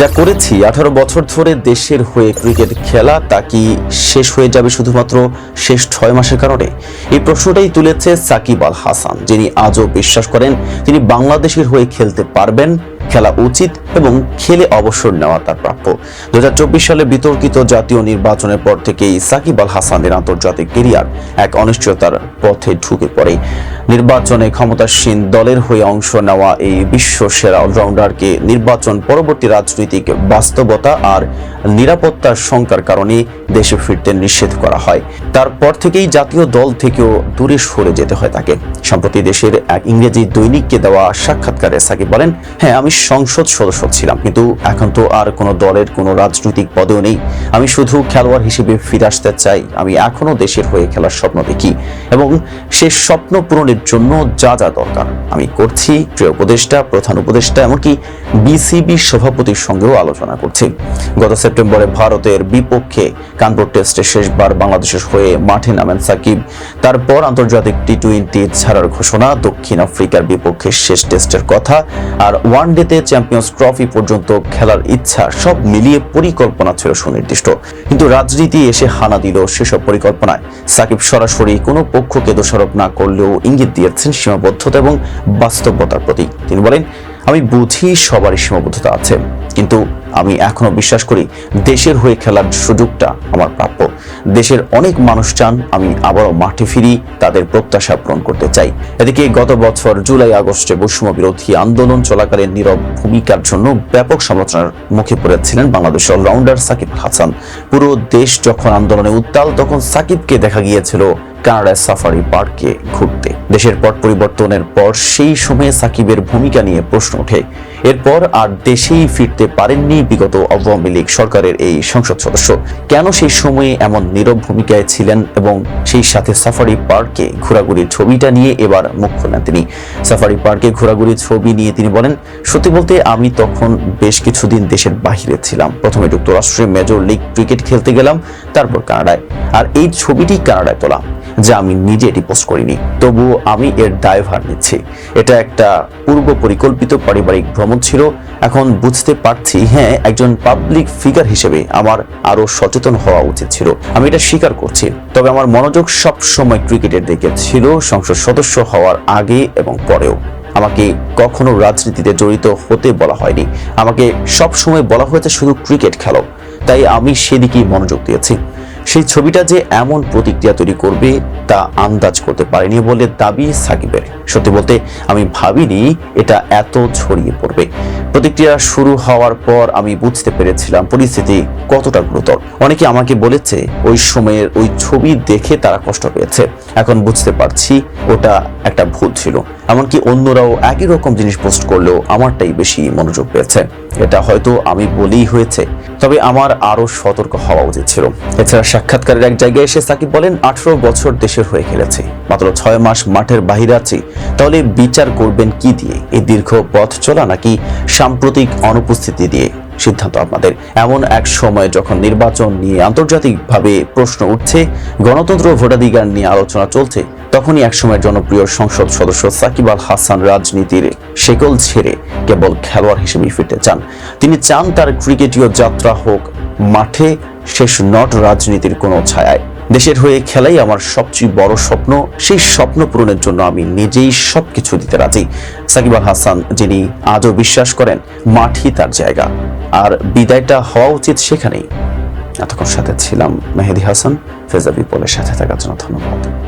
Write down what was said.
যা করেছি আঠারো বছর ধরে দেশের হয়ে ক্রিকেট খেলা, তা কি শেষ হয়ে যাবে শুধুমাত্র শেষ ছয় মাসের কারণে? এই প্রশ্নটাই তুলেছে সাকিব আল হাসান, যিনি আজও বিশ্বাস করেন তিনি বাংলাদেশের হয়ে খেলতে পারবেন খেলা উচিত এবং খেলে অবসর নেওয়া তার প্রাপ্য। দু হাজার চব্বিশ সালে বিতর্কিত জাতীয় নির্বাচনের পর থেকেই সাকিব আল হাসানের আন্তর্জাতিক কেরিয়ার এক অনিশ্চয়তার পথে ঢুকে পড়ে। নির্বাচনে ক্ষমতাসীন দলের হয়ে অংশ নেওয়া এই বিশ্ব সেরা অলরাউন্ডারকে নির্বাচন পরবর্তী রাজনৈতিক বাস্তবতা আর নিরাপত্তার শঙ্কার কারণে দেশে ফিরতে নিষেধ করা হয়। তারপর থেকেই জাতীয় দল থেকেও দূরে সরে যেতে হয় তাকে। সম্প্রতি দেশের এক ইংরেজি দৈনিককে দেওয়া সাক্ষাৎকারে সাকিব বলেন হ্যাঁ আমি সংসদ সদস্য ছিলাম, কিন্তু এখন তো আর কোনো দলের কোনো রাজনৈতিক পদেও নেই। আমি শুধু খেলোয়াড় হিসেবে ফিরে আসতে চাই। আমি এখনও দেশের হয়ে খেলার স্বপ্ন দেখি এবং সে স্বপ্ন পূরণের জন্য যা যা দরকার। আমি করছি, প্রিয় উপদেষ্টা, প্রধান উপদেষ্টা, এমনকি বিসিবি সভাপতির সঙ্গেও আলোচনা করছি। গত সেপ্টেম্বরে ভারতের বিপক্ষে কানপুর টেস্টে শেষবার বাংলাদেশের হয়ে মাঠে নামেন সাকিব। তারপর আন্তর্জাতিক টি টোয়েন্টি ছাড়ার ঘোষণা, দক্ষিণ আফ্রিকার বিপক্ষে শেষ টেস্টের কথা, আর ওয়ান ডেতে চ্যাম্পিয়ন্স ট্রফি পর্যন্ত খেলার ইচ্ছা সব মিলিয়ে পরিকল্পনা ছিল সুনির্দিষ্ট। কিন্তু রাজনীতি এসে হানা দিল সেসব পরিকল্পনায়। সাকিব সরাসরি কোনো পক্ষকে দোষারোপ না করলেও ইঙ্গিত দিয়েছেন সীমাবদ্ধতা এবং বাস্তবতার প্রতি। তিনি বলেন, আমি বুঝি সবারই সীমাবদ্ধতা আছে, কিন্তু আমি এখনও বিশ্বাস করি দেশের হয়ে খেলার সুযোগটা আমার প্রাপ্য। দেশের অনেক মানুষ চান আমি আবারও মাঠে ফিরি, তাদের প্রত্যাশা পূরণ করতে চাই। এদিকে গত বছর জুলাই, আগস্টে বৈষম্য বিরোধী আন্দোলন চলাকালীন নীরব ভূমিকার জন্য ব্যাপক সমালোচনার মুখে পড়েছিলেন বাংলাদেশের অলরাউন্ডার সাকিব হাসান। পুরো দেশ যখন আন্দোলনে উত্তাল, তখন সাকিবকে দেখা গিয়েছিল কানাডায় সাফারি পার্কে ঘুরতে। দেশের পট পরিবর্তনের পর সেই সময়ে সাকিবের ভূমিকা নিয়ে প্রশ্ন ওঠে। এরপর আর দেশেই ফিরতে পারেননি বিগত আওয়ামী লীগ সরকারের এই সংসদ সদস্য। কেন সেই সময়ে এমন নীরব ভূমিকায় ছিলেন এবং সেই সাথে সাফারি পার্কে ঘোরাঘুরির ছবিটা নিয়ে এবার মুখ খোলেন তিনি। সাফারি পার্কে ঘোরাঘুরির ছবি নিয়ে তিনি বলেন, সত্যি বলতে আমি তখন বেশ কিছুদিন দেশের বাহিরে ছিলাম। প্রথমে যুক্তরাষ্ট্রে মেজর লিগ ক্রিকেট খেলতে গেলাম, তারপর কানাডায়। আর এই ছবিটি কানাডায় তোলা। যা আমি নিজে এটি পোস্ট করিনি। তবুও আমি এর দায়ভার নিচ্ছি। এটা একটা পূর্ব পরিকল্পিত পারিবারিক ভ্রমণ ছিল। এখন বুঝতে পারছি হ্যাঁ একজন পাবলিক ফিগার হিসেবে আমার আরও সচেতন হওয়া উচিত ছিল। আমি এটা স্বীকার করছি। তবে আমার মনোযোগ সব সময় ক্রিকেটের দিকে ছিল, সংসদ সদস্য হওয়ার আগে এবং পরেও। আমাকে কখনো রাজনীতিতে জড়িত হতে বলা হয়নি। আমাকে সব সময় বলা হয়েছে শুধু ক্রিকেট খেলো। তাই আমি সেদিকেই মনোযোগ দিয়েছি। সেই ছবিটা যে এমন প্রতিক্রিয়া তৈরি করবে তা আন্দাজ করতে পারেনি বলে দাবি সাকিবের। সত্যি বলতে আমি ভাবিনি এটা এত ছড়িয়ে পড়বে। প্রতিক্রিয়া শুরু হওয়ার পর আমি বুঝতে পেরেছিলাম পরিস্থিতি কতটা গুরুতর। অনেকে আমাকে বলেছে ওই সময়ের ওই ছবি দেখে তারা কষ্ট পেয়েছে। এখন বুঝতে পারছি ওটা একটা ভুল ছিল। এমনকি অন্যরাও একই রকম জিনিস পোস্ট করলেও আমারটাই বেশি মনোযোগ পেয়েছে। এটা হয়তো আমি বলেই হয়েছে, তবে আমার আরও সতর্ক হওয়া উচিত ছিল। এছাড়া সাক্ষাৎকারের এক জায়গায় এসে সাকিব বলেন, আঠারো বছর দেশের হয়ে খেলেছি। মাত্র ছয় মাস মাঠের বাহিরে আছি। তাহলে বিচার করবেন কি দিয়ে? এই দীর্ঘ পথ চলা নাকি সাম্প্রতিক অনুপস্থিতি দিয়ে? সিদ্ধান্ত আপনাদের। এমন এক সময় যখন নির্বাচন নিয়ে আন্তর্জাতিকভাবে প্রশ্ন উঠছে, গণতন্ত্র ভোটাধিকার নিয়ে আলোচনা চলছে, তখনই এক একসময় জনপ্রিয় সংসদ সদস্য সাকিব আল হাসান রাজনীতির শেকল ছেড়ে কেবল খেলোয়াড় হিসেবে ফিরতে চান। তিনি চান তার ক্রিকেটীয় যাত্রা হোক, মাঠে শেষ নট রাজনীতির কোনো ছায়ায়। দেশের হয়ে খেলাই আমার সবচেয়ে বড় স্বপ্ন। সেই স্বপ্ন পূরণের জন্য আমি নিজেই সব কিছু দিতে রাজি। সাকিব আল হাসান, যিনি আজও বিশ্বাস করেন, মাঠই তার জায়গা। আর বিদায়টা হওয়া উচিত সেখানেই। এতক্ষণ সাথে ছিলাম মেহেদি হাসান। ফেজাবি পলের সাথে থাকার জন্য ধন্যবাদ।